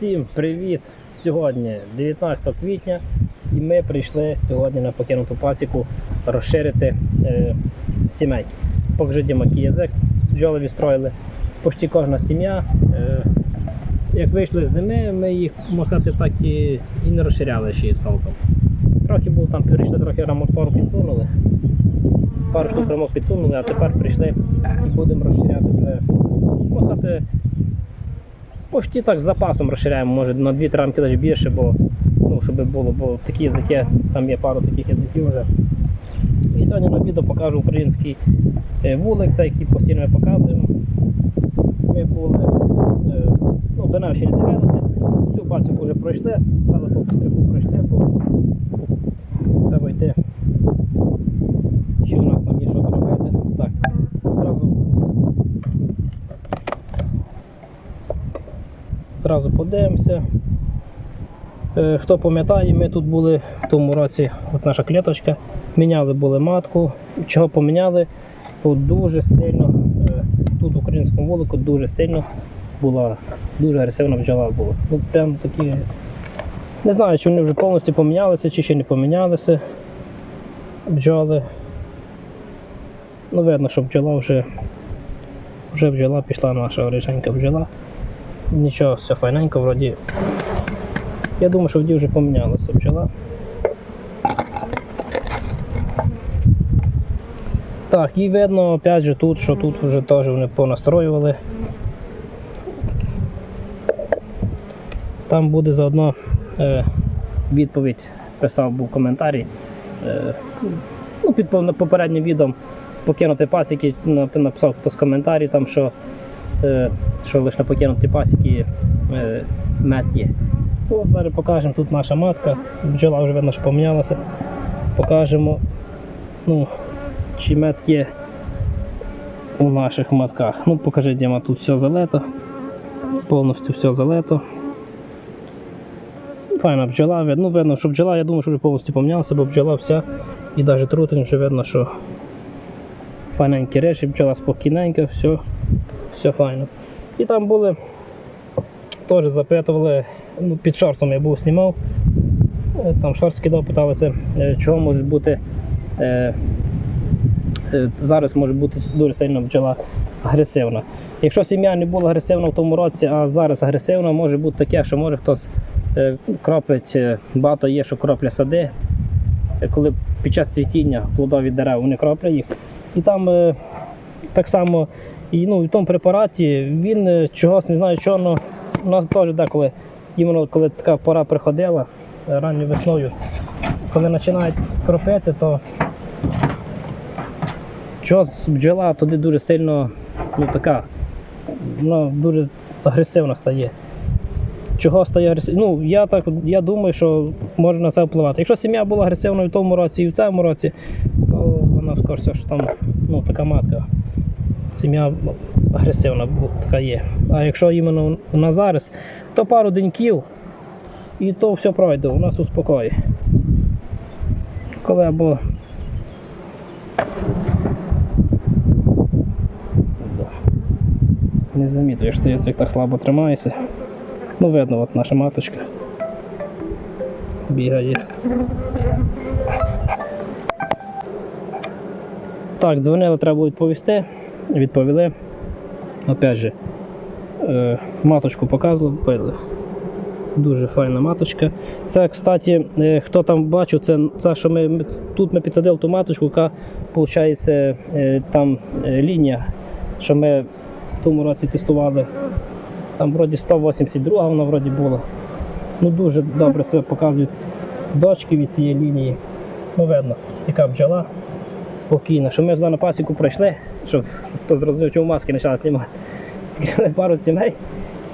Всім привіт! Сьогодні 19 квітня і ми прийшли сьогодні на покинуту пасіку розширити е, сімей. Покажи Діма який язик бджоли відстроїли. Почти кожна сім'я. Е, як вийшли з зими, ми їх, можна сказати, так і, і не розширяли ще толком. Трохи був там, перейшли трохи рамок пару підсунули. Пару штук рамок підсунули, а тепер прийшли і будемо розширяти. Можна сказати, Почти так з запасом розширяємо, може на 2 рамки навіть більше, бо ну, щоб було, бо такі язики, там є пару таких язиків вже. І сьогодні на відео покажу український е, вулик, цей який постійно ми показуємо. Ми були, е, ну, до нас ще не дивилися, всю пасіку вже пройшли, стали по пострибу пройшли, бо треба йти. Що у нас там є що зробити. Так, зразу Зразу подивимося. Е, Хто пам'ятає, ми тут були в тому році, от наша клеточка, міняли були матку. Чого поміняли? Тут дуже сильно, е, тут в українському вулику дуже сильно була, дуже агресивна бджола була. Ну, прям такі. Не знаю, чи вони вже повністю помінялися, чи ще не помінялися бджоли. Ну, видно, що бджола вже, вже бджола пішла наша орішенька бджола. Нічого, все файненько, вроді. Я думаю, що вді вже помінялася бджола. Так, і видно, опять же, тут, що тут вже теж вони понастроювали. Там буде заодно е, відповідь, писав був коментарій. Е, ну, під попереднім відео з покинути пасіки написав хтось коментарі, там, що що лише на покинуті пасіки е, мед є. От зараз покажемо, тут наша матка, бджола вже видно, що помінялася. Покажемо, ну, чи мед є у наших матках. Ну, покажи, Діма, тут все залето, повністю все залето. Файна бджола, ну, видно, що бджола, я думаю, що вже повністю помінялася, бо бджола вся і навіть трутень вже видно, що файненькі речі, бджола спокійненька, все, все файно. І там були, теж запитували, ну, під шорцом я був знімав, е, там шорт скидав, питалися, е, чого може бути. Е, е, зараз може бути дуже сильно бджола агресивна. Якщо сім'я не була агресивна в тому році, а зараз агресивна, може бути таке, що може хтось кроплять, е, багато є, що кропля сади, коли під час цвітіння плодові дерева вони кроплять їх. І там так само і, ну, в тому препараті він е, чогось не знаю але у нас теж деколи, іменно коли така пора приходила е, ранньою весною, коли починають кропити, то чогось бджола туди дуже сильно ну, така, вона дуже агресивна стає. Чого стає агресивною? Ну, я так я думаю, що може на це впливати. Якщо сім'я була агресивною в тому році і в цьому році, то вона скоріше, що там ну, така матка. Сім'я агресивна така є. А якщо іменно на зараз, то пару деньків і то все пройде, у нас успокоїть. Коли або. Не замітив, що цей язик так слабо тримається. Ну, видно, от наша маточка бігає. Так, дзвонили, треба відповісти. Відповіли. Опять же, е, маточку показували. Дуже файна маточка. Це, кстати, е, хто там бачив, це, це що ми, тут ми підсадили ту маточку, яка виходить, е, там лінія, що ми в тому році тестували. Там вроді 182 вона вроді була. Ну дуже добре себе показують дочки від цієї лінії. Ну видно, яка бджола спокійна. Що ми на пасіку пройшли, щоб хто зрозумів, маски почали знімати. Відкрили пару сімей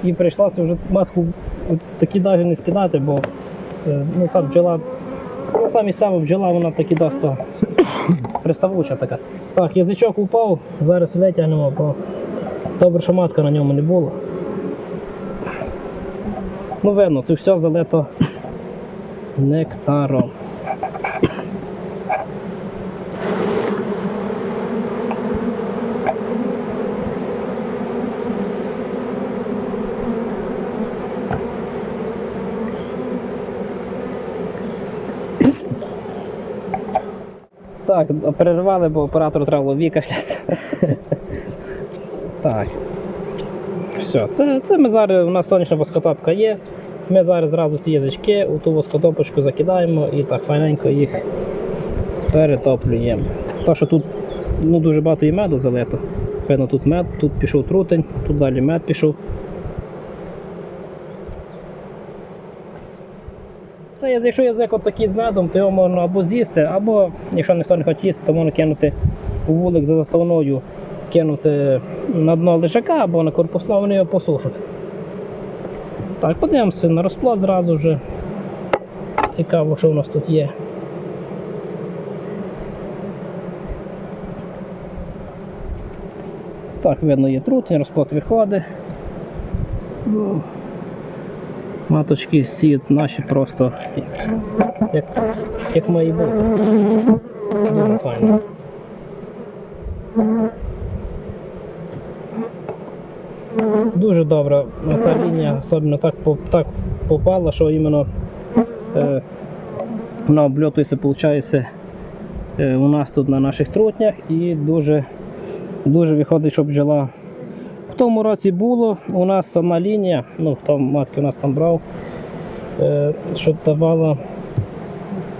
і прийшлося вже маску такі навіть не скидати, бо е, ну, ця бджола, ну, ця місцева бджола, вона таки досить приставуча така. Так, язичок упав, зараз витягнемо, бо добре, що матка на ньому не було. Ну, видно, це все залито нектаром. Так, перервали, бо оператору треба було викашлятися. так. Все, це, це ми зараз, у нас сонячна воскотопка є. Ми зараз зразу ці язички у ту воскотопочку закидаємо і так файненько їх перетоплюємо. То, що тут ну, дуже багато і меду залито. Видно, тут мед, тут пішов трутень, тут далі мед пішов. Це якщо язик такий з медом, то його можна або з'їсти, або якщо ніхто не хоче їсти, то можна кинути у вулик за заставною, кинути на дно лежака або на корпусно, вони його посушать. Так, подивимося на розплод зразу вже. Цікаво, що у нас тут є. Так, видно, є трутень, розплод виходить. Маточки сіють наші просто як, як має бути. Дуже файно. Дуже добра ця лінія, особливо так, так попала, що іменно е, вона обльотується, виходить, е, у нас тут на наших трутнях і дуже, дуже виходить, що бджола в тому році було у нас одна лінія, ну хто матки у нас там брав, е, що давала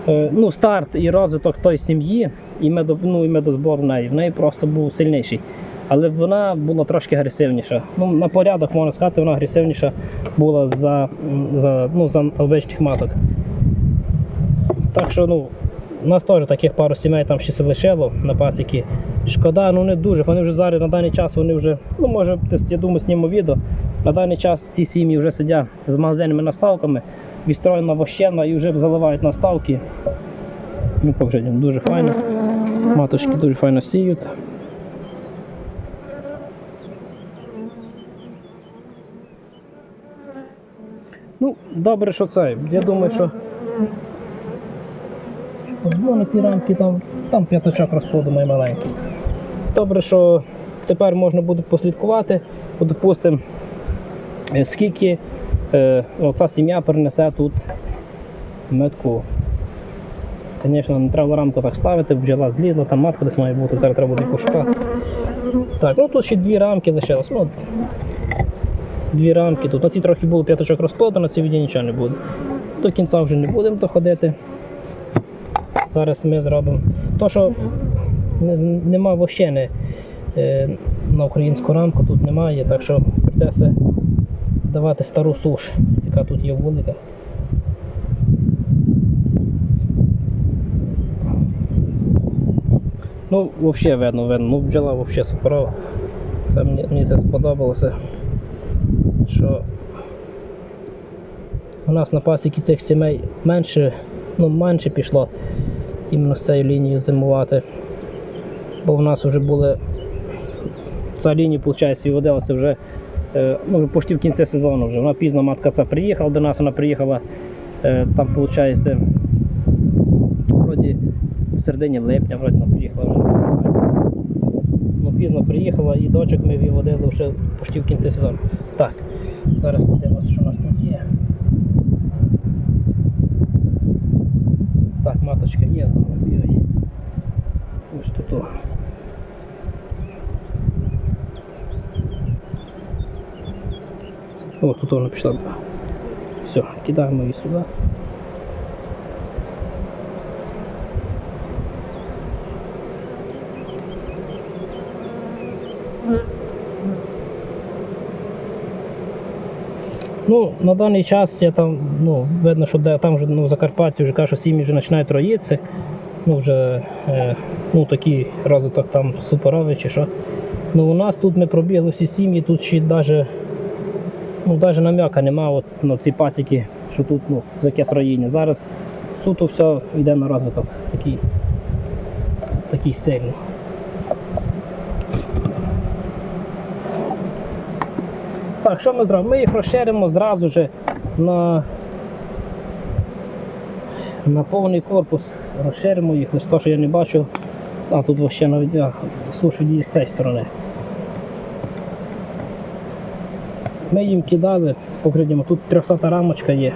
е, ну, старт і розвиток тої сім'ї, і, медо, ну, і медозбор в неї. В неї просто був сильніший. Але вона була трошки агресивніша. Ну, на порядок можна сказати, вона агресивніша була за, за, ну, за обичних маток. Так що, ну, у нас теж таких пару сімей там ще се лишило на пасіки. Шкода, ну не дуже. Вони вже зараз на даний час вони вже, ну може, я думаю, зніму відео. На даний час ці сім'ї вже сидять з магазинними наставками, відстроєна вощена і вже заливають наставки. Ну, покажіть, дуже файно. Маточки дуже файно сіють. Ну, добре, що це. Я думаю, що Вон ті рамки там, там п'ятачок розплоду маленький. Добре, що тепер можна буде послідкувати, допустимо, е, скільки е, оця сім'я перенесе тут метку. Звісно, не треба рамку так ставити, бджола злізла, там матка десь має бути, зараз треба буде пошукати. Так, ну тут ще дві рамки лишилось. Ну, дві рамки тут. На ці трохи було п'яточок розплоду, на цій віді нічого не буде. До кінця вже не будемо доходити. Зараз ми зробимо. То, що нема вощени е, на українську рамку, тут немає, так що прийдеться давати стару суш, яка тут є велика. Ну, взагалі видно, видно. Ну, бджола взагалі суперова. Це мені, мені це сподобалося. Що у нас на пасіки цих сімей менше, ну, менше пішло іменно з цією лінією зимувати. Бо в нас вже були. Ця лінія, виходить, виводилася вже, е, ну, почти в кінці сезону. Вже. Вона пізно матка ця приїхала до нас, вона приїхала е, там, виходить, в середині липня вроді вона приїхала. Ну, пізно приїхала і дочок ми виводили вже почти в кінці сезону. Так, зараз подивимося, що у нас тут є. Так, маточка є, бігає. Ось тут. О. Тут вона пішла. Все, кидаємо її сюди. Ну, на даний час я там, ну, видно, що де, там вже ну, в Закарпатті вже кажуть, що сім'ї вже починають роїтися. Ну, вже е, ну, такий розвиток там суперовий чи що. Ну, у нас тут ми пробігли всі сім'ї, тут ще навіть, ну, навіть нам'яка немає от, на ці пасіки, що тут ну, якесь роїння. Зараз суто все йде на розвиток такий, такий сильний. Так, що ми зробимо? Ми їх розширимо зразу же на, на повний корпус. Розширимо їх, ось то, що я не бачу. А тут ще навіть сушу з цієї сторони. Ми їм кидали, покридімо, тут 300 рамочка є.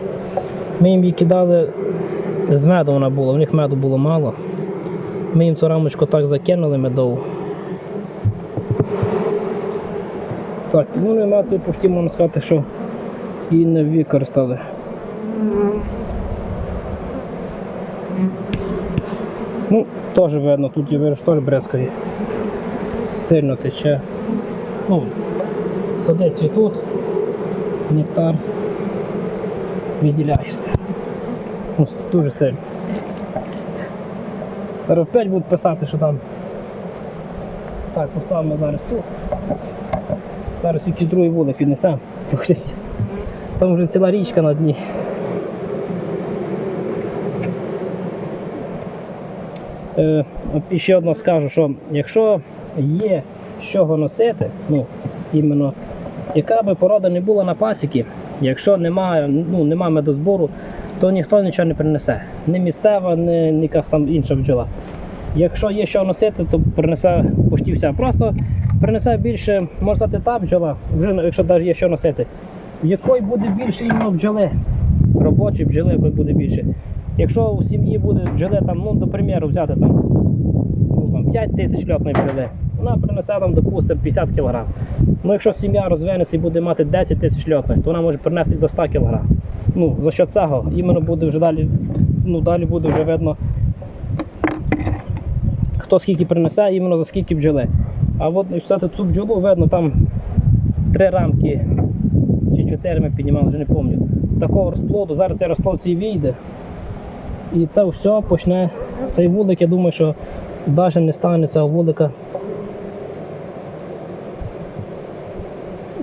Ми їм її кидали з меду вона була, у них меду було мало. Ми їм цю рамочку так закинули медову. Так, ну нема це почти можна сказати, що її не використали. Ну, теж видно, тут я виріш теж брезкає. Сильно тече. Ну, сади цвітуть, нектар відділяється. Ну, с- дуже сильно. Зараз опять будуть писати, що там. Так, поставимо зараз тут. Зараз якийсь другий вулик піднесемо. Там вже ціла річка на дні. Е, ще одно скажу, що якщо є з чого носити, ну, іменно, яка би порода не була на пасіки, якщо немає, ну, немає медозбору, то ніхто нічого не принесе. Ні місцева, ні, ні якась там інша бджола. Якщо є що носити, то принесе почти все. Просто принесе більше, може стати та бджола, вже якщо навіть є що носити, в якої буде більше іменно бджоли. Робочі бджоли буде більше. Якщо у сім'ї буде бджоли, там, ну, до примеру, взяти там, ну, там 5 тисяч льотної бджоли, вона принесе там, допустимо, 50 кг. Ну, якщо сім'я розвинеться і буде мати 10 тисяч льотної, то вона може принести до 100 кг. Ну, за що цього, іменно буде вже далі, ну, далі буде вже видно, хто скільки принесе, іменно за скільки бджоли. А от якщо цю бджолу, видно, там три рамки чи чотири ми піднімали, вже не пам'ятаю. Такого розплоду, зараз цей розплод цей вийде. І це все почне. Цей вулик, я думаю, що навіть не стане цього вулика.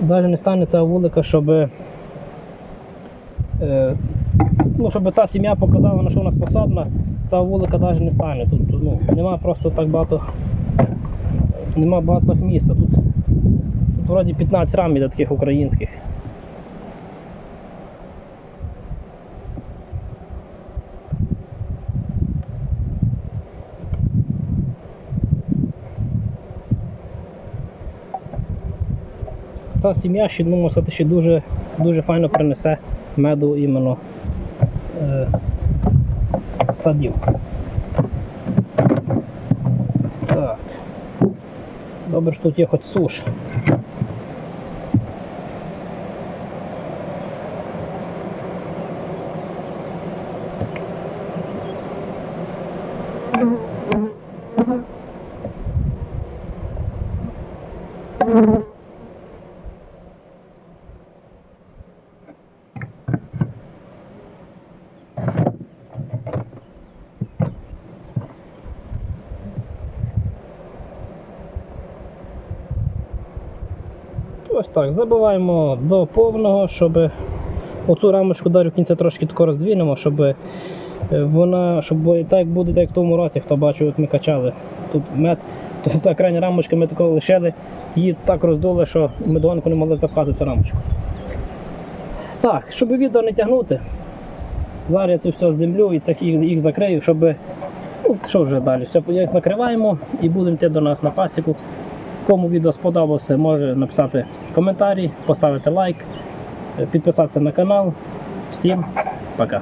Навіть не стане цього вулика, щоб, е, ну, щоб ця сім'я показала, на що вона способна, цього вулика навіть не стане. Тут ну, нема просто так багато, нема багато місця. Тут, тут вроді 15 рам іде таких українських. Ця сім'я ще, ну, можна сказати, ще дуже, дуже файно принесе меду іменно е, садів. Так. Добре, що тут є хоч суш. Так, забиваємо до повного, щоб оцю рамочку в кінці трошки тако роздвинемо, щоб е, вона, щоб так буде, як в тому році, хто бачив, от ми качали тут мед, то ця крайня рамочка ми тако лишили, її так роздули, що ми догонку не могли запхати цю рамочку. Так, щоб відео не тягнути, зараз я це все здимлю і цих їх, їх закрию, щоб. Ну, що вже далі? Все, накриваємо і будемо йти до нас на пасіку. Кому відео сподобалося, може написати коментарі, поставити лайк, підписатися на канал. Всім пока!